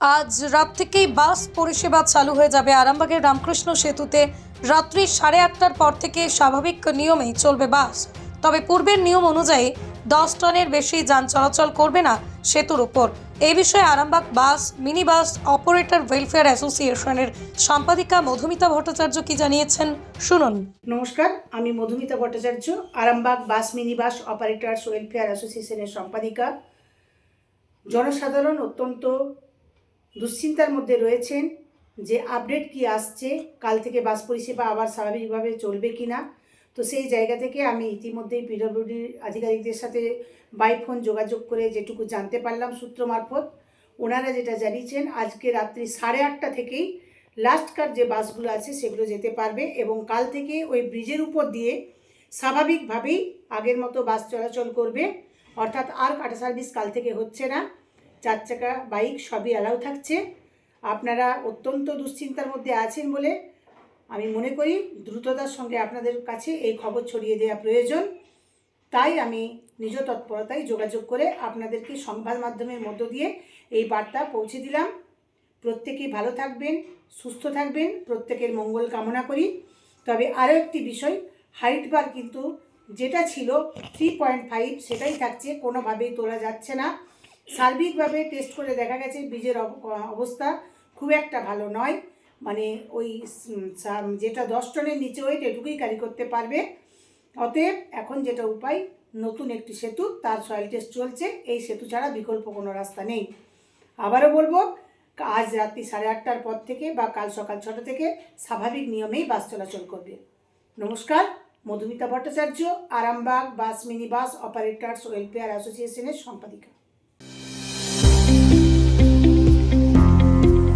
আজ রাত থেকেই বাস পরিষেবা চালু হয়ে যাবে আরামবাগের রামকৃষ্ণ সেতুতে। রাত্রি সাড়ে আটটার পর থেকে স্বাভাবিক নিয়মেই চলবে বাস। তবে পূর্বের নিয়ম অনুযায়ী দশ টনের বেশি যান চলাচল করবে না সেতুর উপর। এই বিষয়ে Arambagh bus mini bus operator welfare অ্যাসোসিয়েশনের সম্পাদিকা মধুমিতা ভট্টাচার্য কি জানিয়েছেন শুনুন। নমস্কার, আমি Madhumita Bhattacharya, Arambagh bus mini bus operators welfare অ্যাসোসিয়েশনের সম্পাদিকা। জনসাধারণ অত্যন্ত দুশ্চিন্তার মধ্যে রয়েছেন যে আপডেট কি আসছে, কাল থেকে বাস পরিষেবা আবার স্বাভাবিকভাবে চলবে কি না তো সেই জায়গা থেকে আমি ইতিমধ্যেই পিডব্লিউডির আধিকারিকদের সাথে বাই ফোন যোগাযোগ করে যেটুকু জানতে পারলাম সূত্র মারফত, ওনারা যেটা জানিয়েছেন, আজকে রাত্রি সাড়ে আটটা থেকেই লাস্টকার যে বাসগুলো আছে সেগুলো যেতে পারবে এবং কাল থেকে ওই ব্রিজের উপর দিয়ে স্বাভাবিকভাবেই আগের মতো বাস চলাচল করবে। অর্থাৎ আর কাটা সার্ভিস কাল থেকে হচ্ছে না। চার চাকা, বাইক সবই অ্যালাউ থাকছে। আপনারা অত্যন্ত দুশ্চিন্তার মধ্যে আছেন বলে আমি মনে করি, দ্রুততার সঙ্গে আপনাদের কাছে এই খবর ছড়িয়ে দেওয়া প্রয়োজন। তাই আমি নিজ তৎপরতায় যোগাযোগ করে আপনাদেরকে সংবাদ মাধ্যমের মধ্য দিয়ে এই বার্তা পৌঁছে দিলাম। প্রত্যেকেই ভালো থাকবেন, সুস্থ থাকবেন, প্রত্যেকের মঙ্গল কামনা করি। তবে আরও একটি বিষয় হাইট বার কিন্তু যেটা ছিল থ্রি পয়েন্ট ফাইভ সেটাই থাকছে, কোনোভাবেই তোলা যাচ্ছে না। সার্বিকভাবে টেস্ট করে দেখা গেছে বীজের অব- অবস্থা খুব একটা ভালো নয়। মানে ওই যেটা দশ টনের নিচে ওয়েট এটুকুই ক্যারি করতে পারবে। অতএব এখন যেটা উপায়, নতুন একটি সেতু, তার সয়েল টেস্ট চলছে। এই সেতু ছাড়া বিকল্প কোনো রাস্তা নেই। আবারও বলব, আজ রাত্রি সাড়ে আটটার পর থেকে বা কাল সকাল ছটা থেকে স্বাভাবিক নিয়মেই বাস চলাচল করবে। নমস্কার, Madhumita Bhattacharya, Arambagh bus mini bus operators welfare অ্যাসোসিয়েশনের সম্পাদিকা।